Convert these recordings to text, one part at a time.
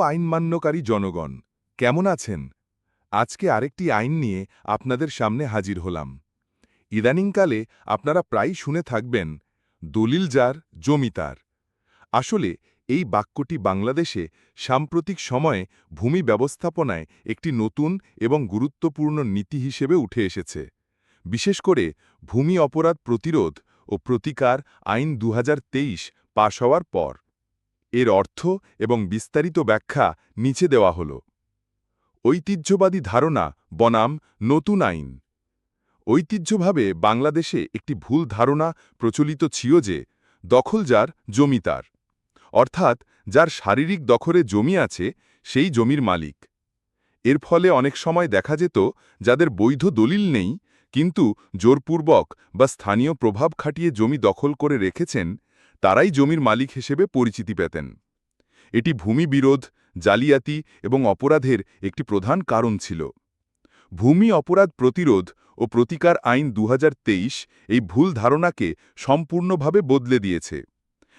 আইন মান্যকারী জনগণ, কেমন আছেন? আজকে আরেকটি আইন নিয়ে আপনাদের সামনে হাজির হলাম। ইদানিংকালে আপনারা প্রায় শুনে থাকবেন, দলিল যার জমিতার আসলে, এই বাক্যটি বাংলাদেশে সাম্প্রতিক সময়ে ভূমি ব্যবস্থাপনায় একটি নতুন এবং গুরুত্বপূর্ণ নীতি হিসেবে উঠে এসেছে। বিশেষ করে ভূমি অপরাধ প্রতিরোধ ও প্রতিকার আইন দু হাজার তেইশ পাশ হওয়ার পর। এর অর্থ এবং বিস্তারিত ব্যাখ্যা নিচে দেওয়া হল। ঐতিহ্যবাদী ধারণা, বনাম, নতুন আইন। ঐতিহ্যভাবে বাংলাদেশে একটি ভুল ধারণা প্রচলিত ছিল যে, দখল যার জমিতার অর্থাৎ, যার শারীরিক দখলে জমি আছে, সেই জমির মালিক। এর ফলে অনেক সময় দেখা যেত, যাদের বৈধ দলিল নেই, কিন্তু জোরপূর্বক বা স্থানীয় প্রভাব খাটিয়ে জমি দখল করে রেখেছেন তারাই জমির মালিক হিসেবে পরিচিতি পেতেন। এটি ভূমি বিরোধ, জালিয়াতি এবং অপরাধের একটি প্রধান কারণ ছিল। ভূমি অপরাধ প্রতিরোধ ও প্রতিকার আইন দু হাজার তেইশ এই ভুল ধারণাকে সম্পূর্ণভাবে বদলে দিয়েছে।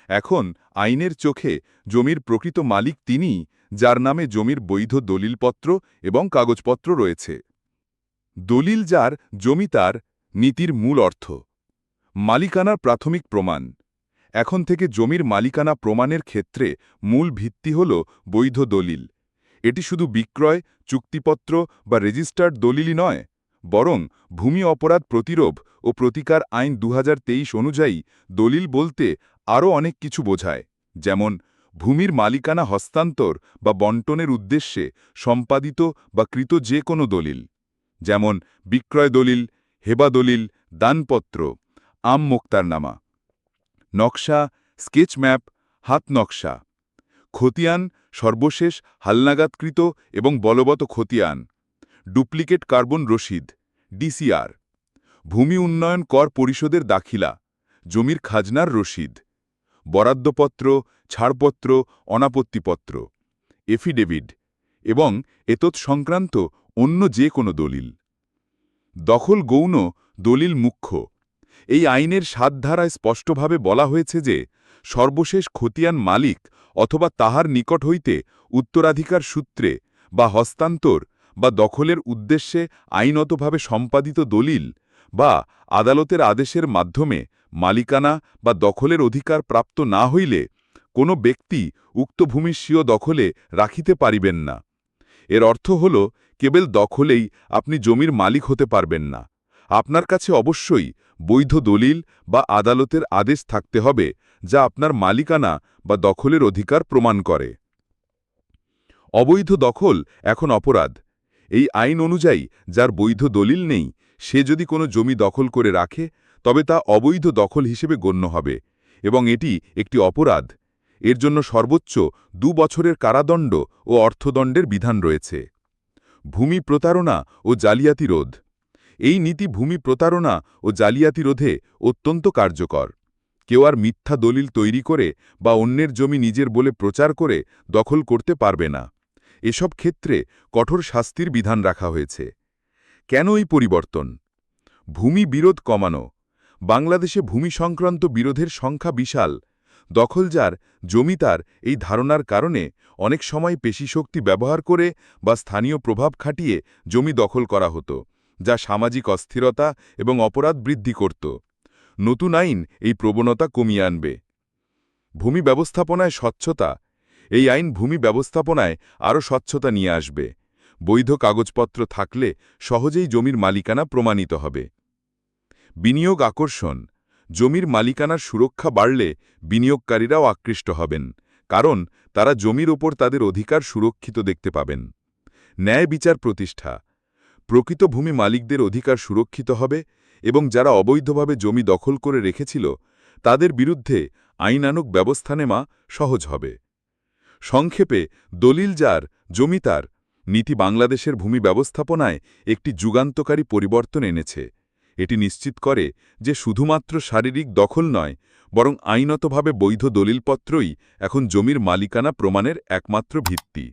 এখন আইনের চোখে জমির প্রকৃত মালিক তিনিই, যার নামে জমির বৈধ দলিলপত্র এবং কাগজপত্র রয়েছে। দলিল যার, জমি তার, নীতির মূল অর্থ। মালিকানার প্রাথমিক প্রমাণ। এখন থেকে জমির মালিকানা প্রমাণের ক্ষেত্রে মূল ভিত্তি হল বৈধ দলিল। এটি শুধু বিক্রয়, চুক্তিপত্র বা রেজিস্টার্ড দলিলই নয়, বরং ভূমি অপরাধ প্রতিরোধ ও প্রতিকার আইন দু হাজার তেইশ অনুযায়ী দলিল বলতে আরও অনেক কিছু বোঝায়, যেমন ভূমির মালিকানা হস্তান্তর বা বন্টনের উদ্দেশ্যে সম্পাদিত বা কৃত যে কোনো দলিল, যেমন বিক্রয় দলিল, হেবা দলিল, দানপত্র, আম মোক্তারনামা। নকশা, স্কেচ ম্যাপ, হাত নকশা। খতিয়ান সর্বশেষ হালনাগাদকৃত এবং বলবৎ খতিয়ান। ডুপ্লিকেট কার্বন রসিদ ডিসিআর। ভূমি উন্নয়ন কর পরিষদের দাখিলা, জমির খাজনার রসিদ বরাদ্দপত্র, ছাড়পত্র, অনাপত্তিপত্র। এফিডেভিড এবং এতৎ সংক্রান্ত অন্য যে কোনো দলিল। দখল গৌণ দলিল মুখ্য। এই আইনের সাত ধারায় স্পষ্টভাবে বলা হয়েছে যে, সর্বশেষ খতিয়ান মালিক অথবা তাহার নিকট হইতে উত্তরাধিকার সূত্রে বা হস্তান্তর বা দখলের উদ্দেশ্যে আইনতভাবে সম্পাদিত দলিল বা আদালতের আদেশের মাধ্যমে মালিকানা বা দখলের অধিকার প্রাপ্ত না হইলে কোনো ব্যক্তি উক্ত ভূমির স্বীয় দখলে রাখিতে পারিবেন না। এর অর্থ হল, কেবল দখলেই আপনি জমির মালিক হতে পারবেন না। আপনার কাছে অবশ্যই বৈধ দলিল বা আদালতের আদেশ থাকতে হবে, যা আপনার মালিকানা বা দখলের অধিকার প্রমাণ করে। অবৈধ দখল এখন অপরাধ। এই আইন অনুযায়ী, যার বৈধ দলিল নেই, সে যদি কোনো জমি দখল করে রাখে, তবে তা অবৈধ দখল হিসেবে গণ্য হবে, এবং এটি একটি অপরাধ। এর জন্য সর্বোচ্চ দু বছরের কারাদণ্ড ও অর্থদণ্ডের বিধান রয়েছে। ভূমি প্রতারণা ও জালিয়াতি রোধ। এই নীতি ভূমি প্রতারণা ও জালিয়াতি রোধে অত্যন্ত কার্যকর। কেউ আর মিথ্যা দলিল তৈরি করে বা অন্যের জমি নিজের বলে প্রচার করে দখল করতে পারবে না। এসব ক্ষেত্রে কঠোর শাস্তির বিধান রাখা হয়েছে। কেন এই পরিবর্তন? ভূমি বিরোধ কমানো। বাংলাদেশে ভূমি সংক্রান্ত বিরোধের সংখ্যা বিশাল। দখলজার জমিতার এই ধারণার কারণে অনেক সময় পেশিশক্তি ব্যবহার করে বা স্থানীয় প্রভাব খাটিয়ে জমি দখল করা হতো। যা সামাজিক অস্থিরতা এবং অপরাধ বৃদ্ধি করত। নতুন আইন এই প্রবণতা কমিয়ে আনবে। ভূমি ব্যবস্থাপনায় স্বচ্ছতা। এই আইন ভূমি ব্যবস্থাপনায় আরও স্বচ্ছতা নিয়ে আসবে। বৈধ কাগজপত্র থাকলে সহজেই জমির মালিকানা প্রমাণিত হবে। বিনিয়োগ আকর্ষণ। জমির মালিকানার সুরক্ষা বাড়লে বিনিয়োগকারীরাও আকৃষ্ট হবেন, কারণ তারা জমির ওপর তাদের অধিকার সুরক্ষিত দেখতে পাবেন। ন্যায় বিচার প্রতিষ্ঠা। প্রকৃত ভূমি মালিকদের অধিকার সুরক্ষিত হবে এবং যারা অবৈধভাবে জমি দখল করে রেখেছিল, তাদের বিরুদ্ধে আইনানুক ব্যবস্থা নেওয়া সহজ হবে। সংক্ষেপে, দলিল যার জমিতার নীতি বাংলাদেশের ভূমি ব্যবস্থাপনায় একটি যুগান্তকারী পরিবর্তন এনেছে। এটি নিশ্চিত করে যে শুধুমাত্র শারীরিক দখল নয়, বরং আইনতভাবে বৈধ দলিলপত্রই এখন জমির মালিকানা প্রমাণের একমাত্র ভিত্তি।